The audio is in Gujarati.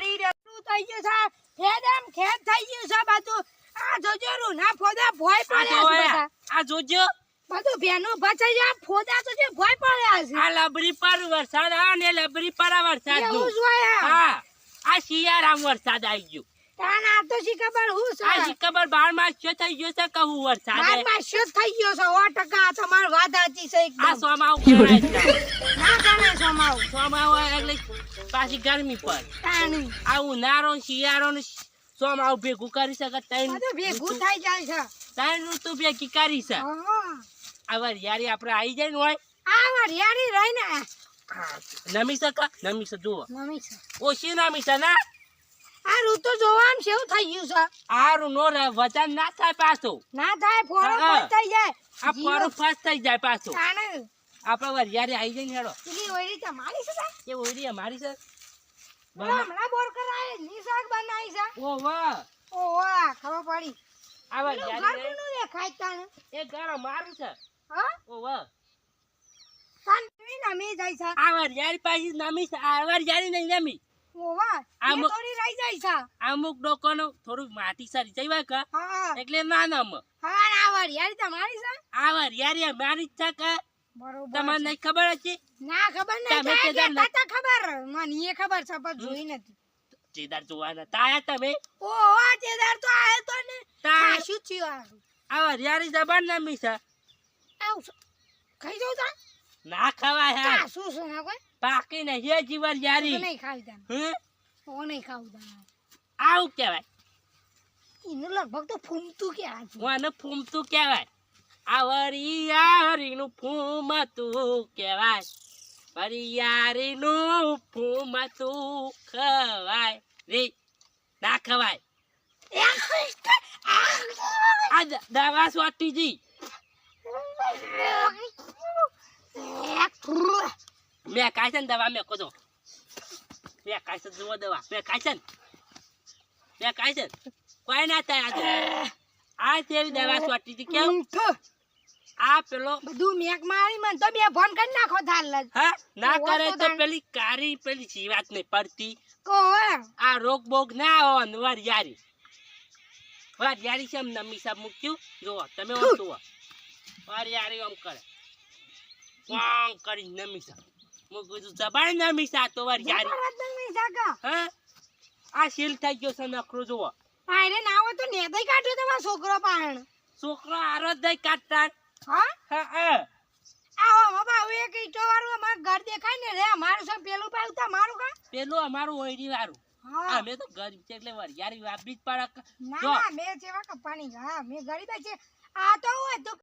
પડી રહ્યું થઈ ગયું છે? એમ ખેદ થઈ ગયું છે બધું. આ જોજો રૂના ફોદા ભોય પડ્યા છે આ જોજો. બધું ભેનું ભચાઈ જાય ફોદા તો જે ભોય પડ્યા છે. આ લબરી પર વરસાદ આ ને લબરી પર વરસાદ એવું નું જ હોય આ. હા આ શિયાળામાં વરસાદ આવી ગયો. તાન આ તો શી ખબર હું છે? આ માસ થઈ ગયો છે કહું વરસાદ? બારમાં શું થઈ ગયો છે સો ટકા આ તમારી વાત સાચી છે એકદમ. સોમાં કરાય ના કાને સમાવ. સોમાં એટલે પાછી ગરમી આવું આ ઉનાળો ને શિયાળો ને આવું ભેગું કરી શકે ત્રણ ભેગું થઈ જાય છે. ત્રણ ઋતુ ભેગી કરી છે. આ વરિયાળી આપણે આવી જાય ને હોય. આ યારી રહી ને નમી શકા? નમી છે જુઓ. ઓછી નમી છે ના? આ ઋતુ જોવા કેવું થઈ ગયું છે? આરું નો રહે વજન ના થાય પાછું. ના થાય ફોરો ફસ થઈ જાય. આ. ફોરો ફાસ્ટ થઈ જાય પાછું. આપણે વરિયાળી આવી જાય ને હેડો. પેલી ઓયડી તમારી છે? એ ઓરી અમારી છે હમણાં બોર કરાયની શાક બનાવી છે. ઓ વાહ. ઓ વાહ ખબર પડી. આવા વરિયાળી રે, કોનું દેખાય તાણે. એ ઘર અમારું છે. હા? ઓ વાહ. નમી જાય છે? આ વરિયાળી પાછી નમી છે આ વરિયાળી નહીં નમી. વાહ આમ- એ થોડી રહી જાય છે. અમુક લોકોનું થોડુંક માટી સારી જઈ હા. એટલે ના નમ હા ને આ વરિયાળી તમારી છે. આ વરિયાળી અમારી જ છે કે તમને નહીં ખબર હતી ના ખબર નહીં તમે ખબર? મને એ ખબર છે પણ જોઈ નથી. ચેદાર જોવાના તાયા તમે? ઓ આ તેદાર તો આયો તો ને. તા શું થયું આ? આ વરિયાળી જબાન નમી છે. આવું. ખાઈ જાઉં તા. ના ખાવા હે. તા શું છે ના કોઈ પાકી ને હે જી યારી નહીં ખાવી તા. હે? ઓ નહીં ખાવું તા. આવું કહેવાય. એનું લગભગ તો ફૂમતું કે આ છે. વાને ફૂમતું કહેવાય. આ ફૂમ ફૂમતું કહેવાય. વરિયાળીનું ફૂમતું ખવાય રે, ના ખવાય. આ દવા સ્વાટીજી મેં કાંઈ છે ને દવા, મેં કોજો મેં છે જુઓ દવા. મેં કાંઈ છે ને? મેં કાય છે કોઈ ના થાય આજે. આ તેરી દવા સ્વાટી જી કેમ? આ પેલો બધું મેક મારી મન તો બે ફોન કરી નાખો થાલ હા? ના કરે તો પેલી કારી પેલી જીવાત નહીં પડતી. કો આ રોગ બોગ ના આવો અનવાર યારી. વરિયાળી યારી છે નમી સાહેબ મૂક્યું. જો તમે ઓમ તો વાર યારી ઓમ કરે. કોણ કરી નમી સાહેબ? હું કીધું જબાઈ નમી સા તો વાર યારી. હા? આ શીલ થઈ ગયો છે નખરો જુઓ. હાયરે ના હોય તો નેદાઈ કાઢ્યો તમારો છોકરો પાણ છોકરો આરો દઈ કાઢતા. હા? હા આવો બાબા હવે એક ઈટો વાળું અમાર ઘર દેખાય ને રે અમારું સમ પેલું પાડું તમારું કા? પેલું અમારું ઓયડી વાળું. હા. અમે તો ગરીબ છે એટલે વરિયાળી વાપરી જ પડે. ના. ના મેં જેવા કપાણી હા મેં ગરીબ છે આ તો હોય તો